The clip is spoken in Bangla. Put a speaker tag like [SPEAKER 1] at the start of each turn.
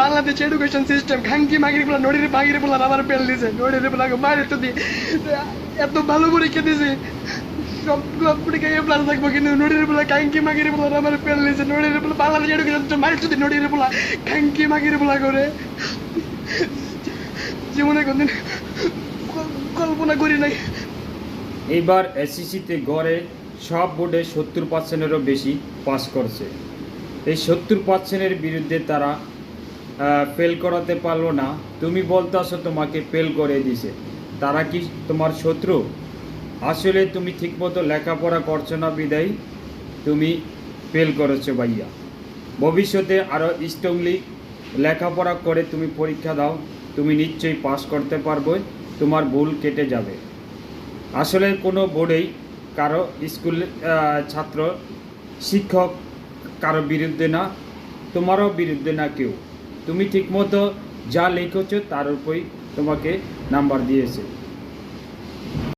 [SPEAKER 1] বাংলাদেশ এডুকেশন সিস্টেম খাঙ্কি মাগিরি বলা নড়িরে মাগিরি বলা আমার পেল দিছে। নড়িরে বলা মারে তো দি এত ভালো পরীক্ষা দিছে। সব পরীক্ষা এ প্লাস থাকব কিন্তু নড়িরে বলা খাঙ্কি মাগিরি বলা আমার পেল দিছে। নড়িরে বলা বাংলাদেশ এডুকেশন সিস্টেম মারে যদি নড়িরে বলা খাঙ্কি মাগিরি বলা করে। জীবনে কোনদিন কল্পনা করি নাই।
[SPEAKER 2] এইবার এসএসসিতে গড়ে সব বোর্ডে সত্তর পার্সেন্টেরও বেশি পাস করছে। এই সত্তর পার্সেন্টের বিরুদ্ধে তারা ফেল করাতে পারল না। তুমি বলতে আসো তোমাকে ফেল করে দিছে। তারা কি তোমার শত্রু? আসলে তুমি ঠিকমতো লেখাপড়া করছ না, বিদায়। তুমি ফেল করেছ, ভাইয়া। ভবিষ্যতে আরও স্ট্রংলি লেখাপড়া করে তুমি পরীক্ষা দাও। তুমি নিশ্চয়ই পাস করতে পারবে। তোমার ভুল কেটে যাবে। আসলে কোনো বোর্ডেই কারও স্কুল ছাত্র, শিক্ষক কারও বিরুদ্ধে না, তোমারও বিরুদ্ধে না কেউ। তুমি ঠিকমতো যা লিখেছো তার উপরই তোমাকে নাম্বার দিয়েছে।